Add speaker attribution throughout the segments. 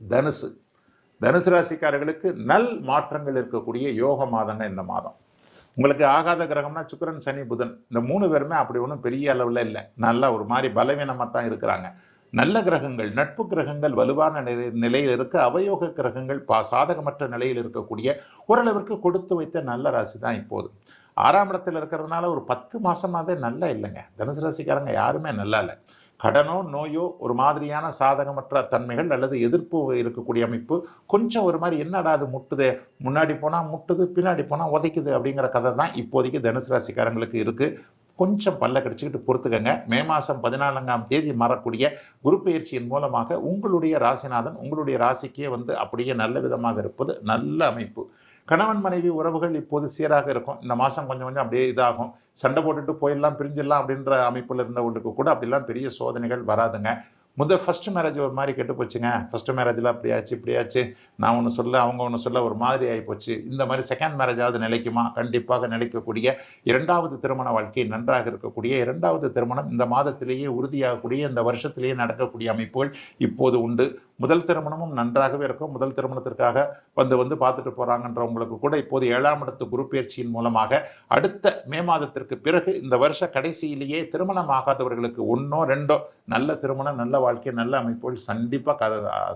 Speaker 1: தனுசு. தனுசு ராசிக்காரர்களுக்கு நல் மாற்றங்கள் இருக்கக்கூடிய யோக மாதங்க இந்த மாதம். உங்களுக்கு ஆகாத கிரகம்னா சுக்கிரன் சனி புதன். இந்த மூணு பேருமே அப்படி ஒன்றும் பெரிய அளவில் இல்லை. நல்லா ஒரு மாதிரி பலவீனமாக தான் இருக்கிறாங்க. நல்ல கிரகங்கள் நட்பு கிரகங்கள் வலுவான நிலை நிலையில் இருக்க. அவயோக கிரகங்கள் பா சாதகமற்ற நிலையில் இருக்கக்கூடிய ஓரளவிற்கு கொடுத்து வைத்த நல்ல ராசி தான் இப்போது. ஆறாம் இடத்தில் இருக்கிறதுனால ஒரு பத்து மாதமாகவே நல்லா இல்லைங்க. தனுசு ராசிக்காரங்க யாருமே நல்லா இல்லை. கடனோ நோயோ ஒரு மாதிரியான சாதகமற்ற தன்மைகள் அல்லது எதிர்ப்பு இருக்கக்கூடிய அமைப்பு கொஞ்சம் ஒரு மாதிரி என்னடா அது முட்டுது முன்னாடி போனால் முட்டுது பின்னாடி போனால் உதைக்குது அப்படிங்கிற கதை தான் இப்போதைக்கு தனுசு ராசிக்காரங்களுக்கு இருக்குது கொஞ்சம் பல்ல கடிச்சிக்கிட்டு பொறுத்துக்கங்க. மே மாதம் பதினான்காம் தேதி மாறக்கூடிய குரு பயிற்சியின் மூலமாக உங்களுடைய ராசிநாதன் உங்களுடைய ராசிக்கே வந்து அப்படியே நல்ல விதமாக இருப்பது நல்ல அமைப்பு. கணவன் மனைவி உறவுகள் இப்போது சீராக இருக்கும். இந்த மாதம் கொஞ்சம் கொஞ்சம் அப்படியே இதாகும். சண்டை போட்டுட்டு போயிடலாம் பிரிஞ்சிடலாம் அப்படின்ற அமைப்பில் இருந்தவங்களுக்கு கூட அப்படிலாம் பெரிய சோதனைகள் வராதுங்க. முதல் ஃபர்ஸ்ட் மேரேஜ் ஒரு மாதிரி கெட்டு போச்சுங்க. ஃபர்ஸ்ட் மேரேஜில் அப்படியாச்சு இப்படியாச்சு நான் ஒன்று சொல்ல அவங்க ஒன்று சொல்ல ஒரு மாதிரி ஆகிப்போச்சு இந்த மாதிரி செகண்ட் மேரேஜாவது நிலைக்குமா? கண்டிப்பாக நிலைக்கக்கூடிய இரண்டாவது திருமண வாழ்க்கை நன்றாக இருக்கக்கூடிய இரண்டாவது திருமணம் இந்த மாதத்திலேயே உறுதியாகக்கூடிய இந்த வருஷத்திலேயே நடக்கக்கூடிய அமைப்புகள் இப்போது உண்டு. முதல் திருமணமும் நன்றாகவே இருக்கும். முதல் திருமணத்திற்காக வந்து வந்து பார்த்துட்டு போகிறாங்கன்றவங்களுக்கு கூட இப்போது ஏழாம் இடத்து குரு பயிற்சியின் மூலமாக அடுத்த மே மாதத்திற்கு பிறகு இந்த வருஷ கடைசியிலேயே திருமணம் ஆகாதவர்களுக்கு ஒன்றோ ரெண்டோ நல்ல திருமணம் நல்ல வாழ்க்கை நல்ல அமைப்புகள் கண்டிப்பாக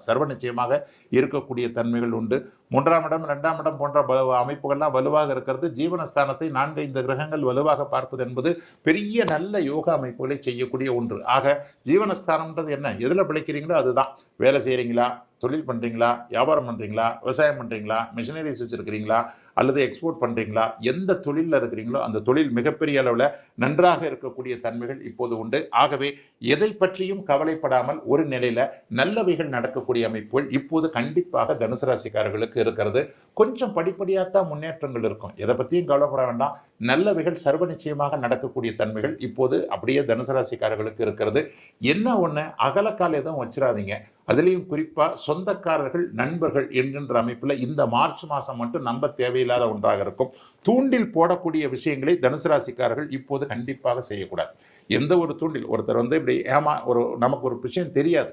Speaker 1: சர்வ நிச்சயமாக இருக்கக்கூடிய தன்மைகள் உண்டு. மூன்றாம் இடம் இரண்டாம் இடம் போன்ற அமைப்புகள்லாம் வலுவாக இருக்கிறது. ஜீவனஸ்தானத்தை நான்கு ஐந்து கிரகங்கள் வலுவாக பார்ப்பது என்பது பெரிய நல்ல யோகா அமைப்புகளை செய்யக்கூடிய ஒன்று. ஆக ஜீவனஸ்தானம்ன்றது என்ன? எதில் பிழைக்கிறீங்களோ அதுதான். வேலை செய்கிறீங்களா தொழில் பண்ணுறீங்களா வியாபாரம் பண்ணுறீங்களா விவசாயம் பண்ணுறீங்களா மிஷினரிஸ் வச்சுருக்கிறீங்களா? அல்லது எக்ஸ்போர்ட் பண்ணுறீங்களா எந்த தொழிலில் இருக்கிறீங்களோ அந்த தொழில் மிகப்பெரிய அளவில் நன்றாக இருக்கக்கூடிய தன்மைகள் இப்போது உண்டு. ஆகவே எதை பற்றியும் கவலைப்படாமல் ஒரு நிலையில் நல்லவைகள் நடக்கக்கூடிய அமைப்புகள் இப்போது கண்டிப்பாக தனுசு ராசிக்காரர்களுக்கு இருக்கிறது. கொஞ்சம் படிப்படியாக தான் முன்னேற்றங்கள் இருக்கும். எதை பற்றியும் கவலைப்பட வேண்டாம். நல்லவைகள் சர்வ நிச்சயமாக நடக்கக்கூடிய தன்மைகள் இப்போது அப்படியே தனுசு ராசிக்காரர்களுக்கு இருக்கிறது. என்ன ஒன்று அகலக்கால் எதுவும் வச்சிடாதீங்க அதுலேயும் குறிப்பாக சொந்தக்காரர்கள் நண்பர்கள் என்கின்ற அமைப்பில் இந்த மார்ச் மாதம் மட்டும் நம்ப தேவையில்லாத ஒன்றாக இருக்கும். தூண்டில் போடக்கூடிய விஷயங்களை தனுசு ராசிக்காரர்கள் இப்போது கண்டிப்பாக செய்யக்கூடாது. எந்த ஒரு தூண்டில் ஒருத்தர் வந்து இப்படி ஏமா ஒரு நமக்கு ஒரு விஷயம் தெரியாது.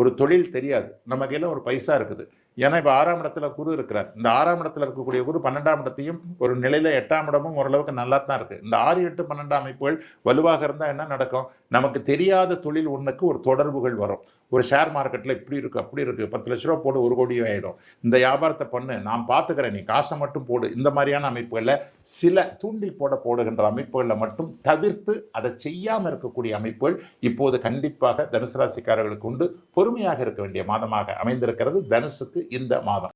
Speaker 1: ஒரு தொழில் தெரியாது. நம்ம கையில் ஒரு பைசா இருக்குது. ஏன்னா இப்போ ஆறாம் இடத்துல குரு இருக்கிறார். இந்த ஆறாம் இடத்துல இருக்கக்கூடிய குரு பன்னெண்டாம் இடத்தையும் ஒரு நிலையில எட்டாம் இடமும் ஓரளவுக்கு நல்லா தான் இருக்குது இந்த ஆறு எட்டு பன்னெண்டாம் அமைப்புகள் வலுவாக இருந்தால் என்ன நடக்கும்? நமக்கு தெரியாத தொழில் ஒன்றுக்கு ஒரு தொடர்புகள் வரும். ஒரு ஷேர் மார்க்கெட்டில் இப்படி இருக்கு அப்படி இருக்கு பத்து லட்ச ரூபா போடு ஒரு கோடி ஆகிடும் இந்த வியாபாரத்தை பண்ணு நான் பார்த்துக்கிறேன் நீ காசை மட்டும் போடு இந்த மாதிரியான அமைப்புகளில் சில தூண்டில் போட போடுகின்ற அமைப்புகளில் மட்டும் தவிர்த்து அதை செய்யாமல் இருக்கக்கூடிய அமைப்புகள் இப்போது கண்டிப்பாக தனுசு ராசிக்காரர்களுக்கு உண்டு. பொறுமையாக இருக்க வேண்டிய மாதமாக அமைந்திருக்கிறது தனுசுக்கு இந்த மாதம்.